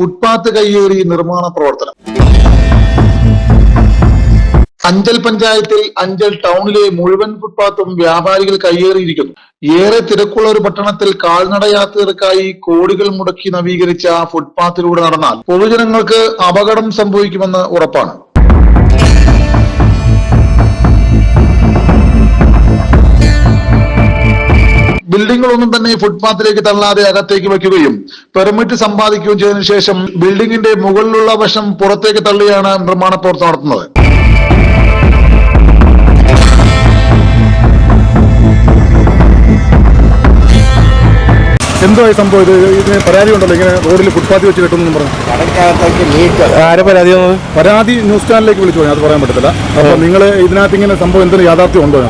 Footpath കയ്യേറി നിർമ്മാണ പ്രവർത്തനം. അഞ്ചൽ പഞ്ചായത്തിൽ അഞ്ചൽ ടൗണിലെ മുഴുവൻ ഫുട്പാത്തും വ്യാപാരികൾ കയ്യേറിയിരിക്കുന്നു. ഏറെ തിരക്കുള്ള ഒരു പട്ടണത്തിൽ കാൽനട യാത്രികർക്കായി കോടികൾ മുടക്കി നവീകരിച്ച ഫുട്പാത്തിലൂടെ നടന്നാൽ പൊതുജനങ്ങൾക്ക് അപകടം സംഭവിക്കുമെന്ന് ഉറപ്പാണ്. ബിൽഡിങ്ങുകളൊന്നും തന്നെ ഫുട്പാത്തിലേക്ക് തള്ളാതെ അകത്തേക്ക് വയ്ക്കുകയും പെർമിറ്റ് സമ്പാദിക്കുകയും ചെയ്തതിനു ശേഷം ബിൽഡിങ്ങിന്റെ മുകളിലുള്ള വശം പുറത്തേക്ക് തള്ളിയാണ് നിർമ്മാണ പ്രവർത്തനം നടത്തുന്നത്. എന്തോ സംഭവം? ഇത് ഇതിന് പരാതി ഉണ്ടല്ലോ ഇങ്ങനെ റോഡിൽ ഫുട്പാത്തി വെച്ച് കെട്ടുന്നു പറഞ്ഞു. ആരെ പരാതി പരാതി ന്യൂസ് ചാനലിലേക്ക് വിളിച്ചു അത് പറയാൻ പറ്റത്തില്ല. അപ്പൊ നിങ്ങൾ ഇതിനകത്ത് ഇങ്ങനെ സംഭവം എന്തൊരു യാഥാർത്ഥ്യം ഉണ്ടോ?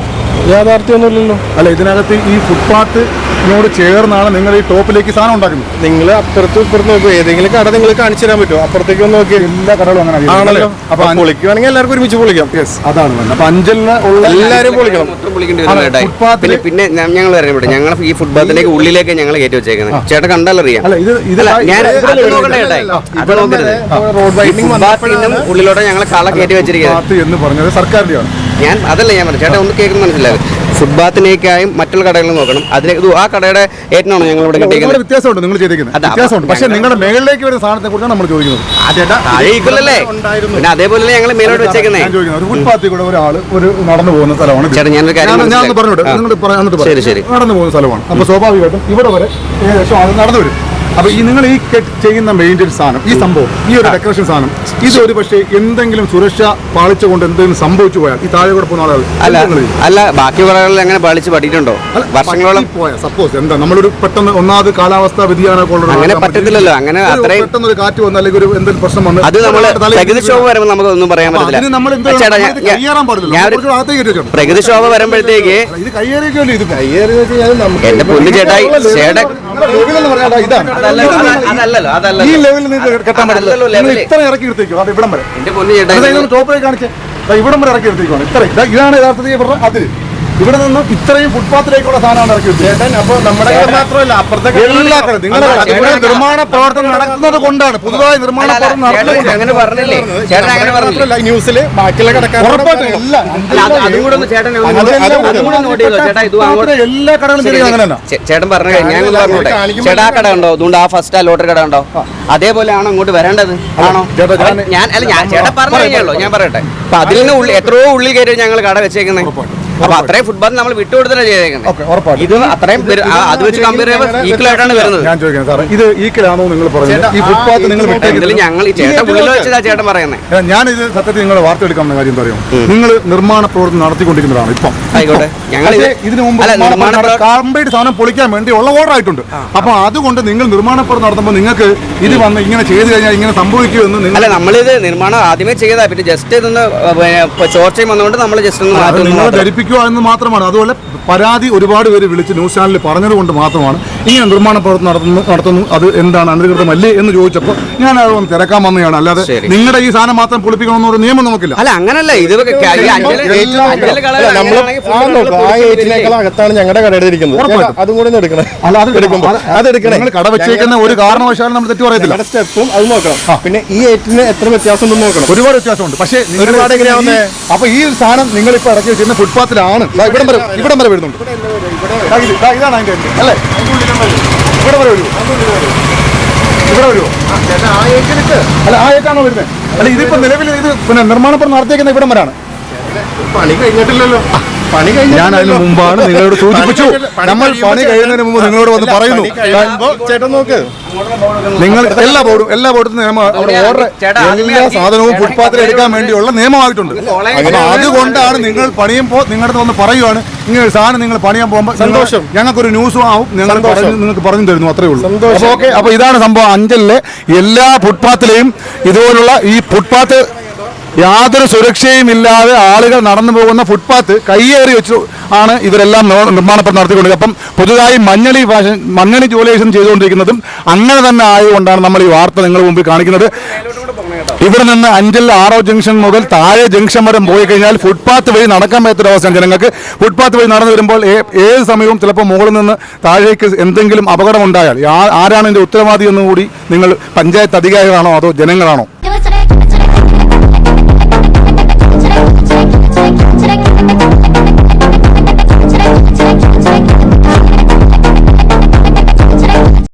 യാഥാർത്ഥ്യമൊന്നുമില്ലല്ലോ. അല്ല ഇതിനകത്ത് ഈ ഫുട്പാത്ത് ഇതിനോട് ചേർന്നാണ് നിങ്ങൾ ഈ ടോപ്പിലേക്ക് സാധനം ഉണ്ടാക്കുന്നത്. നിങ്ങൾ അപ്പുറത്ത് ഇപ്പുറത്ത് നോക്കൂ ഏതെങ്കിലും കട നിങ്ങൾ കാണിച്ചു തരാൻ പറ്റുമോ? അപ്പുറത്തേക്ക് ഒന്ന് നോക്കി എല്ലാ കടകളും അങ്ങനെ ആണല്ലോ. അപ്പൊ പൊളിക്കുവാണെങ്കിൽ എല്ലാവർക്കും ഒരുമിച്ച് പൊളിക്കാം. യെസ് അതാണ് അപ്പൊ അഞ്ചലിന് ഉള്ള എല്ലാവരും പൊളിക്കണം. പിന്നെ പിന്നെ ഞങ്ങൾ പറയാൻ പറ്റും. ഞങ്ങൾ ഈ ഫുട്ബോളിലേക്ക് ഉള്ളിലേക്ക് ഞങ്ങൾ കയറ്റി വെച്ചേക്കുന്നത്. ചേട്ടൻ കണ്ടാലറിയാം റോഡ് വൈഡിങ് ഉള്ളിലോട്ട് ഞങ്ങൾ കള കയറ്റി വെച്ചിരിക്കുന്നത്. ഫുട്പാത്ത് എന്ന് പറഞ്ഞത് സർക്കാരിന്റെയാണ്. ഞാൻ അതല്ല ഞാൻ പറഞ്ഞു ചേട്ടാ ഒന്ന് കേൾക്കുന്ന മനസ്സിലായത് ഫുട്ബാത്തിനേക്കായും മറ്റുള്ള കടകളിൽ നോക്കണം. അതിനെ ആ കടയുടെ ഏറ്റവും ഞങ്ങൾ ഇവിടെ കിട്ടിയിരിക്കുന്നത്? വ്യത്യാസമുണ്ട് നിങ്ങൾ ചെയ്തിരിക്കുന്നത്. വ്യത്യാസമുണ്ട്. പക്ഷെ നിങ്ങളുടെ മേളിലേക്ക് വരുന്ന സാധനത്തെ കുറിച്ചാണ് നമ്മൾ ചോദിക്കുന്നത്. പിന്നെ അതേപോലെ ഞങ്ങൾ മേലോട്ട് വെച്ചേക്കുന്നേ? ഒരു ഫുട്പാത്തിൽ കൂടെ ഒരാൾ ഒരു നടന്നു പോകുന്ന സ്ഥലമാണ്. ചേട്ടാ, ഞാനൊരു കാര്യം ഞാൻ- പറഞ്ഞോട്ടെ. നിങ്ങൾ. നടന്നു പോകുന്ന സ്ഥലമാണ്. അപ്പൊ സ്വാഭാവികമായിട്ടും ഇവിടെ വരെ ഏകദേശം നടന്നു വരും. അപ്പൊ ഈ നിങ്ങൾ ഈ ചെയ്യുന്ന മെയിന്റെ സാധനം ഈ സംഭവം ഈ ഒരു ഡെക്കറേഷൻ സാധനം ഇത് ഒരു പക്ഷേ എന്തെങ്കിലും സുരക്ഷ പാളിച്ച കൊണ്ട് എന്തെങ്കിലും സംഭവിച്ചു പോയാൽ ഈ താഴെ കൂടെ പോകുന്ന ആളുകൾ അല്ല? അല്ല ബാക്കി കടകളിൽ അങ്ങനെ പാളിച്ച് പഠിയിട്ടുണ്ടോ വർഷങ്ങളോളം പോയ സപ്പോസ് എന്താ നമ്മളൊരു പെട്ടെന്ന് ഒന്നാമത് കാലാവസ്ഥ വ്യതിയാനമൊക്കെ അങ്ങനെ പറ്റത്തില്ലല്ലോ. അങ്ങനെ അത്രയും- പെട്ടെന്ന് ഒരു കാറ്റ് വന്നു അല്ലെങ്കിൽ ഒരു എന്തെങ്കിലും പ്രശ്നം വന്നു അത് നമ്മൾ പ്രകൃതിക്ഷോഭം വരുമ്പോൾ നമുക്കൊന്നും പറയാൻ ചേട്ടാ വെക്കണം. പ്രകൃതിക്ഷോഭ വരുമ്പോഴത്തേക്ക് എന്റെ പൊന്നു ചേട്ടായി ചേട്ടൻ എന്ന് പറഞ്ഞാൽ ഇതാണ്. ഈ ലെവലിൽ കെട്ടാൻ പറ്റില്ല. ഇത്ര ഇറക്കി എടുത്തേക്കും? അത് ഇവിടം വരെ. കാണിച്ചേ. ഇവിടം വരെ ഇറക്കി എടുത്തേക്കുവാണ്. ഇത്ര ഇതാണ് യഥാർത്ഥത്തിൽ ഇവരുടെ അതിര്. ഇവിടെ നിന്നും ഇത്രയും ഫുട്പാത്തിലേക്കുള്ള സാധനമാണ് ഇറക്കി ചേട്ടൻ അപ്പൊ നമ്മുടെ മാത്രമല്ല അപ്പുറത്തെ എല്ലാ നിങ്ങളുടെ നിർമ്മാണ പ്രവർത്തനം നടക്കുന്നത് കൊണ്ടാണ് പുതുതായി നിർമ്മാണ പ്രവർത്തനം ചേട്ടൻ നടത്തുന്നത് അങ്ങനെ പറഞ്ഞില്ലേ? ചേട്ടൻ അങ്ങനെ പറഞ്ഞില്ലേ? ന്യൂസിൽ ബാക്കിയുള്ള കടക്കാർ എല്ലാ ചേട്ടൻ കടകളും ചേട്ടൻ പറഞ്ഞു ഞാൻ പറഞ്ഞോട്ടെ. ചേട്ടാ കട ഉണ്ടോ? അതുകൊണ്ട് ആ ഫസ്റ്റ് ആ ലോട്ടറി കട ഉണ്ടോ? അതേപോലെയാണ് അങ്ങോട്ട് ഇങ്ങോട്ട് വരേണ്ടത്? ആണോ? ഞാൻ- അല്ല ഞാൻ ചേട്ടാ പറഞ്ഞു കഴിഞ്ഞല്ലോ ഞാൻ പറയട്ടെ. അപ്പൊ അതിൽ നിന്ന് എത്രയോ ഉള്ളിൽ കയറി ഞങ്ങൾ കട വെച്ചേക്കുന്നത് അപ്പൊ അത്രയും ഫുട്ബോൾ നമ്മൾ വിട്ടുകൊടുത്തിട്ടാണ് ഓക്കെ ചെയ്തേക്കുന്നത് ഇത് അത്രയും ആ, അത് വെച്ച് കമ്പയർ ചെയ്യുമ്പോൾ ഈക്വൽ ആയിട്ടാണ് വരുന്നത്. ഞാൻ ചോദിക്കുന്നത് സാറേ ഇത് ഈക്വലാണോ നിങ്ങൾ പറയുന്നത്? ഈ ഫുട്പാത്ത് നിങ്ങൾ വിട്ടേക്കുന്നത് ഞങ്ങൾ ഈ ചേട്ടൻ ഉള്ളിൽ വെച്ചതാ ചേട്ടൻ പറയുന്നത് ഞാൻ ഇത് സത്യത്തിൽ നിങ്ങളെ വാർത്തെടുക്കാവുന്ന കാര്യം പറയും നിങ്ങൾ നിർമ്മാണ പ്രവർത്തനം നടത്തിക്കൊണ്ടിരിക്കുന്നതാണ് ഇപ്പം. ആയിക്കോട്ടെ. ഞങ്ങൾ ഇതിനു മുമ്പ് സാധനം പൊളിക്കാൻ വേണ്ടി ഉള്ള ഓർഡർ ആയിട്ടുണ്ട്. അപ്പൊ അതുകൊണ്ട് നിങ്ങൾ നിർമ്മാണ പ്രവർത്തനം നടത്തുമ്പോൾ നിങ്ങൾക്ക് ഇത് വന്ന് ഇങ്ങനെ ചെയ്തു കഴിഞ്ഞാൽ ഇങ്ങനെ സംഭവിക്കുമെന്ന് നിങ്ങൾ നമ്മളിത് നിർമ്മാണം ആദ്യമേ ചെയ്താ പിന്നെ ജസ്റ്റ് ഇതൊന്ന് ചോർച്ചയും വന്നുകൊണ്ട് നമ്മൾ ജസ്റ്റ് ഒന്ന് മാറ്റുന്നു മാത്രം. എന്ന് മാത്രമാണ്. അതുപോലെ പരാതി ഒരുപാട് പേര് വിളിച്ച് ന്യൂസ് ചാനലിൽ പറഞ്ഞതുകൊണ്ട് മാത്രമാണ് ഇങ്ങനെ നിർമ്മാണ പ്രവർത്തനം നടത്തുന്നു നടത്തുന്നു. അത് എന്താണ് അനധികൃതമല്ലേ എന്ന് ചോദിച്ചപ്പോൾ ഞാൻ അത് ഒന്ന് തിരക്കാൻ വന്നതാണ്. അല്ലാതെ. നിങ്ങളുടെ ഈ സാധനം മാത്രം പൊളിപ്പിക്കണമെന്നൊരു നിയമം നമുക്കില്ല. അല്ല അങ്ങനല്ല. ഇത് അകത്താണ് ഞങ്ങളുടെ കടയുടെ ഇരിക്കുന്നത് അതും കൂടി അല്ല അത് എടുക്കണേ. നിങ്ങൾ കട വെച്ചേക്കുന്ന ഒരു കാരണവശാലും നമ്മൾ തെറ്റു പറയത്തില്ല. സ്റ്റെപ്പും അത് നോക്കണം. പിന്നെ ഈ ഏറ്റിന് എത്ര വ്യത്യാസം ഉണ്ടെന്ന് നോക്കണം. ഒരുപാട് വ്യത്യാസമുണ്ട്. പക്ഷേ ഒരുപാട് എങ്ങനെയാവുന്നത് അപ്പൊ ഈ സാധനം നിങ്ങൾ ഇപ്പൊ ഇറക്കി വെച്ചിരുന്ന ഫുട്പാത്തിലാണ് ദാ ഇവിടം വരെ ഇവിടം വരെ വരുന്നുണ്ട്. ഇതാണ് അതിന്റെ അല്ലേ? ഇവിടെ വരെ വരുമോ ഇവിടെ വരുമോ അല്ല ആ ഏറ്റാണോ വരുന്നത് അല്ല ഇതിപ്പോ നിലവിൽ ഇത് പിന്നെ നിർമ്മാണപ്പുറം നടത്തിയേക്കുന്ന ഇവിടം വരാണ് പണി കഴിഞ്ഞിട്ടില്ലല്ലോ. പണി ഞാൻ അതിന് മുമ്പാണ് നിങ്ങളോട് സൂചിപ്പിച്ചു. നമ്മൾ പണി കഴിയുന്നതിന് മുമ്പ് നിങ്ങളോട് വന്ന് പറയുന്നു. ചേട്ടൻ നോക്ക്. നിങ്ങൾ എല്ലാ ബോർഡും എല്ലാ ബോർഡും നിയമം ഓർഡർ എല്ലാ സാധനവും ഫുട്പാത്തിൽ എടുക്കാൻ വേണ്ടിയുള്ള നിയമമായിട്ടുണ്ട്. അപ്പൊ അതുകൊണ്ടാണ് നിങ്ങൾ പണിയുമ്പോൾ നിങ്ങളുടെ വന്ന് പറയുവാണ്. ഇങ്ങനെ ഒരു സാധനം നിങ്ങൾ പണിയാൻ പോകുമ്പോൾ സന്തോഷം. ഞങ്ങൾക്കൊരു ന്യൂസും ആവും. ഞങ്ങൾ. നിങ്ങൾക്ക് പറഞ്ഞു തരുന്നു. അത്രേ ഉള്ളൂ. അപ്പോൾ അപ്പൊ ഓക്കെ. അപ്പൊ ഇതാണ് സംഭവം. അഞ്ചലിലെ എല്ലാ ഫുട്പാത്തിലെയും ഇതുപോലുള്ള ഈ ഫുട്പാത്ത് യാതൊരു സുരക്ഷയും ഇല്ലാതെ ആളുകൾ നടന്നു പോകുന്ന ഫുട്പാത്ത് കയ്യേറി വെച്ചു ആണ് ഇവരെല്ലാം നിർമ്മാണ പ്രവർത്തനം നടത്തിക്കൊണ്ടിരിക്കുന്നത്. അപ്പം പുതുതായി മഞ്ഞളി മഞ്ഞളി ജോലിയേഷൻ ചെയ്തുകൊണ്ടിരിക്കുന്നതും അങ്ങനെ തന്നെ ആയതുകൊണ്ടാണ് നമ്മൾ ഈ വാർത്ത നിങ്ങൾ മുമ്പിൽ കാണിക്കുന്നത്. ഇവിടെ നിന്ന് അഞ്ചിൽ ആറോ ജംഗ്ഷൻ മുതൽ താഴെ ജംഗ്ഷൻ വരെ പോയി കഴിഞ്ഞാൽ ഫുട്പാത്ത് വഴി നടക്കാൻ പറ്റാത്ത അവസ്ഥയാണ് ജനങ്ങൾക്ക്. ഫുട്പാത്ത് വഴി നടന്നു വരുമ്പോൾ ഏത് സമയവും ചിലപ്പോൾ മുകളിൽ നിന്ന് താഴേക്ക് എന്തെങ്കിലും അപകടം ഉണ്ടായാൽ ആ- ആരാണ് ഇതിന്റെ ഉത്തരവാദി എന്നുകൂടി നിങ്ങൾ പഞ്ചായത്ത് അധികാരികളാണോ അതോ ജനങ്ങളാണോ?